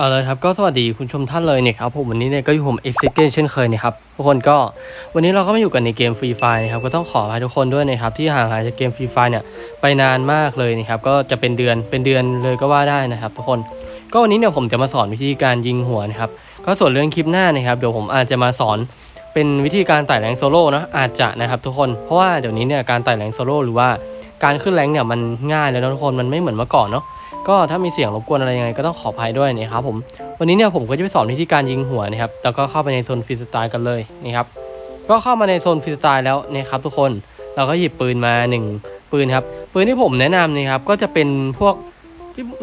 เอาเลยครับก็สวัสดีคุณชมท่านเลยเนี่ยครับผมวันนี้เนี่ยก็อยู่ผมเอ็กซ์เกเช่นเคยนะครับทุกคนก็วันนี้เราก็มาอยู่กันในเกมฟรีไฟนะครับก็ต้องขออภัยทุกคนด้วยนะครับที่ห่างหายจากเกมฟรีไฟเนี่ยไปนานมากเลยนะครับก็จะเป็นเดือนเป็นเดือนเลยก็ว่าได้นะครับทุกคนก็วันนี้เนี่ยผมจะมาสอนวิธีการยิงหัวนะครับก็ส่วนเรื่องคลิปหน้านะครับเดี๋ยวผมอาจจะมาสอนเป็นวิธีการไต่แรงโซโล่นะอาจจะนะครับทุกคนเพราะว่าเดี๋ยวนี้เนี่ยการไต่แรงโซโล่หรือว่าการขึ้นแรงเนี่ยมันง่ายแล้วนะทุกคนมันไม่เหมือนเมื่อก่อนเนาะ ก็ถ้ามีเสียงรบกวนอะไรยังไงก็ต้องขออภัยด้วยนะครับผมวันนี้เนี่ยผมก็จะไปสอนวิธีการยิงหัวนะครับแล้วก็เข้าไปในโซนฟรีสไตล์กันเลยนะครับก็เข้ามาในโซนฟรีสไตล์แล้วนะครับทุกคนเราก็หยิบปืนมา 1 ปืนครับปืนที่ผมแนะนำนะครับก็จะเป็นพวก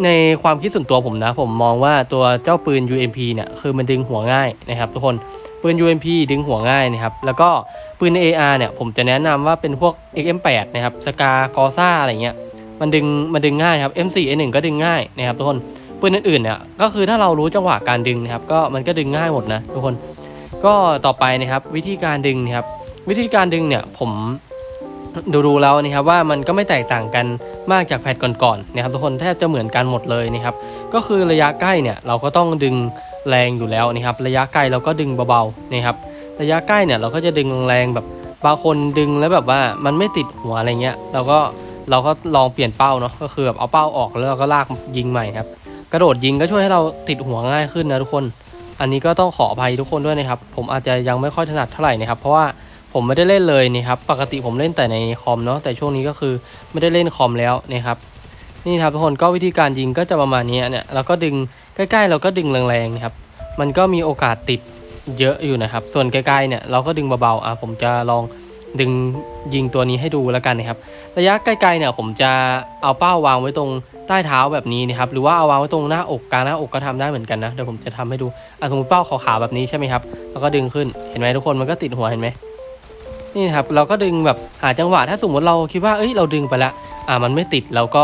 ในความคิดส่วนตัวผมนะ ผมมองว่าตัวเจ้าปืน UMP เนี่ยคือมันดึงหัวง่ายนะครับทุกคนปืน UMP ดึงหัวง่ายนะครับแล้วก็ปืน AR เนี่ยผมจะแนะนำว่าเป็นพวก XM8 นะครับสกากอซ่าอะไรเงี้ย มันดึงมันดึงง่ายครับ M4 A1 ก็ดึงง่ายนะครับทุกคนปืนอื่นๆเนี่ยก็คือถ้าเรารู้จังหวะการดึงนะครับ ก็มันก็ดึงง่ายหมดนะทุกคน ก็ต่อไปนะครับ วิธีการดึงนะครับ วิธีการดึงเนี่ยผมดูดูแล้วนะครับว่ามันก็ไม่แตกต่างกันมากจากแพทก่อนๆนะครับทุกคนแทบจะเหมือนกันหมดเลยนะครับ ก็คือระยะใกล้เนี่ยเราก็ต้องดึงแรงอยู่แล้วนะครับ ระยะไกลเราก็ดึงเบาๆนะครับ ระยะใกล้เนี่ยเราก็จะดึงแรงแบบบางคนดึงแล้วแบบว่ามันไม่ติดหัวอะไรเงี้ย เราก็ เราก็ลองเปลี่ยนเป้าเนาะก็คือแบบเอาเป้าออกแล้วเราก็ลากยิงใหม่ครับ กระโดดยิงก็ช่วยให้เราติดหัวง่ายขึ้นนะทุกคน อันนี้ก็ต้องขออภัยทุกคนด้วยนะครับ ผมอาจจะยังไม่ค่อยถนัดเท่าไหร่นะครับ เพราะว่าผมไม่ได้เล่นเลยนะครับปกติผมเล่นแต่ในคอมเนาะแต่ช่วงนี้ก็คือไม่ได้เล่นคอมแล้วนะครับนี่ครับทุกคนก็วิธีการยิงก็จะประมาณนี้เนี่ยเราก็ดึงใกล้ๆ เราก็ดึงแรงๆนะครับมันก็มีโอกาสติดเยอะอยู่นะครับ ส่วนไกลๆเนี่ยเราก็ดึงเบาๆอะผมจะลอง ดึงยิงตัวนี้ให้ดูแล้วกันนะครับ ระยะไกล้ๆเนี่ยผมจะเอาเป้าวางไว้ตรงใต้เท้าแบบนี้นะครับ หรือว่าเอาวางไว้ตรงหน้าอกกลางหน้าอกก็ทำได้เหมือนกันนะ เดี๋ยวผมจะทำให้ดูอะสมมติเป้าขาวๆแบบนี้ใช่ไหมครับ แล้วก็ดึงขึ้น เห็นไหมทุกคนมันก็ติดหัวเห็นไหมนี่ครับ เราก็ดึงแบบหาจังหวะ ถ้าสมมติเราคิดว่า เอ้ย เราดึงไปแล้ว อะมันไม่ติด เราก็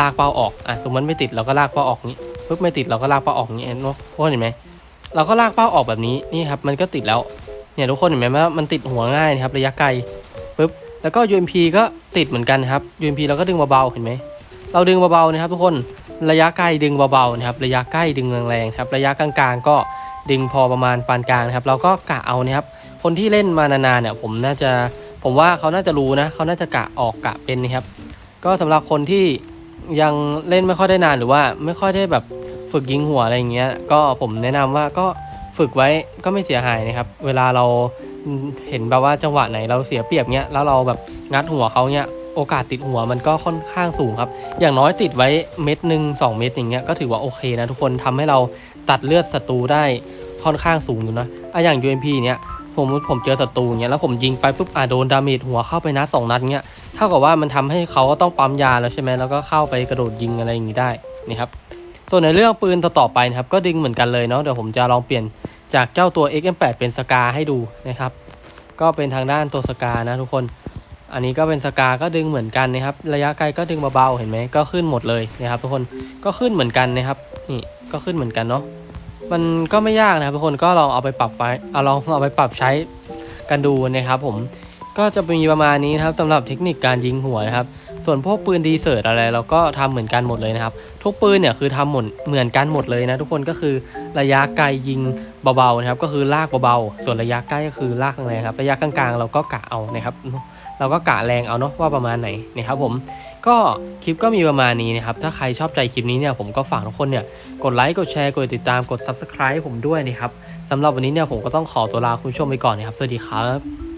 ลากเป้าออก อะสมมติไม่ติด เราก็ลากเป้าออกนี้ปุ๊บไม่ติด เราก็ลากเป้าออกนี้เห็นไหมทุกคนเห็นไหมเราก็ลากเป้าออกแบบนี้ นี่ครับ มันก็ติดแล้ว เนี่ยทุกคนเห็นไหมว่ามันติดหัวง่ายนะครับระยะไกลปุ๊บแล้วก็ UMP ก็ติดเหมือนกันครับ UMP เราก็ดึงเบาๆเห็นไหมเราดึงเบาๆนะครับ ทุกคนระยะใกลดึงเบาๆนะครับระยะใกล้ดึงแรงๆครับระยะกลางๆ ก็ดึงพอประมาณปานกลางนะครับ เราก็กะเอานะครับ คนที่เล่นมานานๆเนี่ยผมน่าจะผมว่าเขาน่าจะรู้นะเขาน่าจะกะออกกะเป็นนะครับ ก็สำหรับคนที่ยังเล่นไม่ค่อยได้นานหรือว่าไม่ค่อยได้แบบฝึกยิงหัวอะไรอย่างเงี้ย ก็ผมแนะนำว่าก็ ฝึกไว้ก็ไม่เสียหายนะครับ เวลาเราเห็นแบบว่าจังหวะไหนเราเสียเปรียบเงี้ยแล้วเราแบบงัดหัวเขาเงี้ยโอกาสติดหัวมันก็ค่อนข้างสูงครับ อย่างน้อยติดไว้เม็ดหนึ่งสองเม็ดอย่างเงี้ยก็ถือว่าโอเคนะทุกคนทำให้เราตัดเลือดศัตรูได้ค่อนข้างสูงอยู่นะอะอย่าง UMP เนี้ยผมผมเจอศัตรูเงี้ยแล้วผมยิงไปปุ๊บอะโดนดาเมจหัวเข้าไปนัดสองนัดเงี้ยเท่ากับว่ามันทำให้เขาก็ต้องปั๊มยาแล้วใช่ไหมแล้วก็เข้าไปกระโดดยิงอะไรอย่างงี้ได้นี่ครับส่วนในเรื่องปืนต่อๆไปนะครับก็ดึงเหมือนกันเลยเนาะเดี๋ยวผมจะลองเปลี่ยน จากเจ้าตัว XM8 เป็นสกาให้ดูนะครับ ก็เป็นทางด้านตัวสกานะทุกคน อันนี้ก็เป็นสกาก็ดึงเหมือนกันนะครับ ระยะไกลก็ดึงเบาๆเห็นไหมก็ขึ้นหมดเลยนะครับ ทุกคนก็ขึ้นเหมือนกันนะครับนี่ก็ขึ้นเหมือนกันเนาะมันก็ไม่ยากนะครับทุกคนก็ลองเอาไปปรับไว้เอาลองเอาไปปรับใช้กันดูนะครับ ผมก็จะมีประมาณนี้นะครับสำหรับเทคนิคการยิงหัวนะครับ ส่วนพวกปืนดีเซอร์ตอะไรเราก็ทำเหมือนกันหมดเลยนะครับ ทุกปืนเนี่ยคือทำหมดเหมือนกันหมดเลยนะ ทุกคนก็คือระยะไกลยิงเบาๆนะครับ ก็คือลากเบาๆส่วนระยะใกล้ก็คือลากแรงครับระยะกลางๆ เราก็กะเอานะครับ เราก็กะแรงเอาเนาะว่าประมาณไหนนะครับผมก็คลิปก็มีประมาณนี้นะครับ ถ้าใครชอบใจคลิปนี้เนี่ยผมก็ฝากทุกคนเนี่ยกดไลค์กดแชร์กดติดตามกด subscribe ผมด้วยนะครับสำหรับวันนี้เนี่ยผมก็ต้องขอตัวลาคุณผู้ชมไปก่อนนะครับ สวัสดีครับ